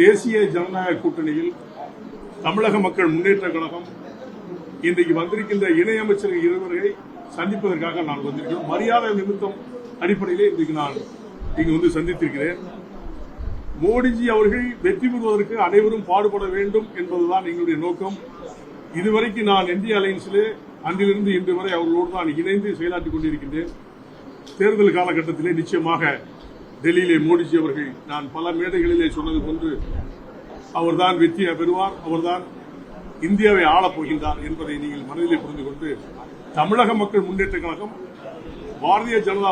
தேசிய ஜனநாயக கூட்டணியில் தமிழக மக்கள் முன்னேற்ற கழகம் இன்றைக்கு வந்திருக்கின்ற இணையமைச்சர் இருவரை சந்திப்பதற்காக நான் வந்திருக்கிறேன். மரியாதை நிமித்தம் அடிப்படையிலே இன்றைக்கு நான் இங்கு வந்து சந்தித்திருக்கிறேன். மோடிஜி அவர்கள் வெற்றி பெறுவதற்கு அனைவரும் பாடுபட வேண்டும் என்பதுதான் எங்களுடைய நோக்கம். இதுவரைக்கும் நான் இந்திய அலையன்ஸிலே அன்றிலிருந்து இன்று வரை அவர்களோடு நான் இணைந்து செயலாற்றிக் கொண்டிருக்கின்றேன். தேர்தல் காலகட்டத்திலே நிச்சயமாக டெல்லியிலே மோடிஜி அவர்கள் நான் பல மேடைகளிலே சொன்னது போன்று அவர்தான் வெற்றியை பெறுவார் அவர்தான் இந்தியாவை ஆளப் போகின்றார் என்பதை நீங்கள் மனதிலே புரிந்து கொண்டு தமிழக மக்கள் முன்னேற்ற கழகம் பாரதிய ஜனதா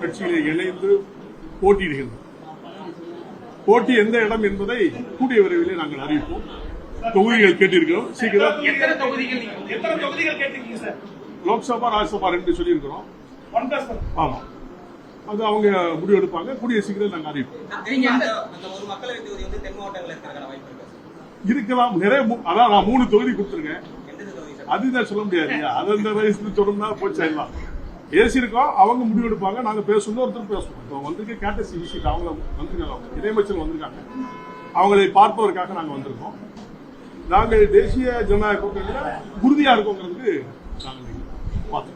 கட்சியிலே இணைந்து போட்டியிடுகின்றோம் போட்டி எந்த இடம் என்பதை கூடிய விரைவிலே நாங்கள் அறிவிப்போம். தொகுதிகள் கேட்டிருக்கிறோம். சீக்கிரம். லோக்சபா ராஜ்யசபா ரெண்டு சொல்லியிருக்கிறோம். ஒன் பிளஸ் ஒன் ஆமா. அது அவங்க முடிவு எடுப்பாங்க. கூடிய சீக்கிரம் நாங்கள் அறிவிப்போம். இருக்கலாம். நிறைய அதான் நான் மூணு தொகுதி கொடுத்துருக்கேன். சார் அதுதான் சொல்ல முடியாது. அது அந்த வயசுல தொடர்ந்தா போச்சா எல்லாம் பேசியிருக்கோம். அவங்க முடிவு எடுப்பாங்க. நாங்க பேசணும் ஒருத்தர் பேசணும். இப்போ வந்திருக்க கேட்டசி விசிட் அவங்க வந்திருக்காங்க. அவங்க இணையமைச்சர் வந்திருக்காங்க. அவங்களை பார்ப்பதற்காக நாங்க வந்திருக்கோம். நாங்கள் தேசிய ஜனநாயக கூட்டணியில உறுதியா இருக்கோங்கிறதுக்கு நாங்கள் பேச்சுவார்த்தை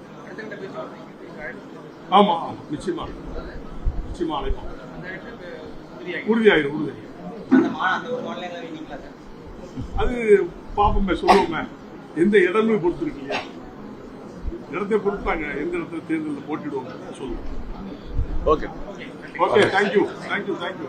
ஆமா ஆமா. நிச்சயமா. நிச்சயமா அழைப்போம். உறுதியாயிரும் அது பாப்போமே சொல்லுவோமே. எந்த இடமே பொறுத்து இருக்கு இல்லையா இடத்தை பொறுத்தாங்க எந்த இடத்துல தேர்தலில் போட்டிடுவோம் சொல்லுவோம். Okay. Okay thank you thank you thank you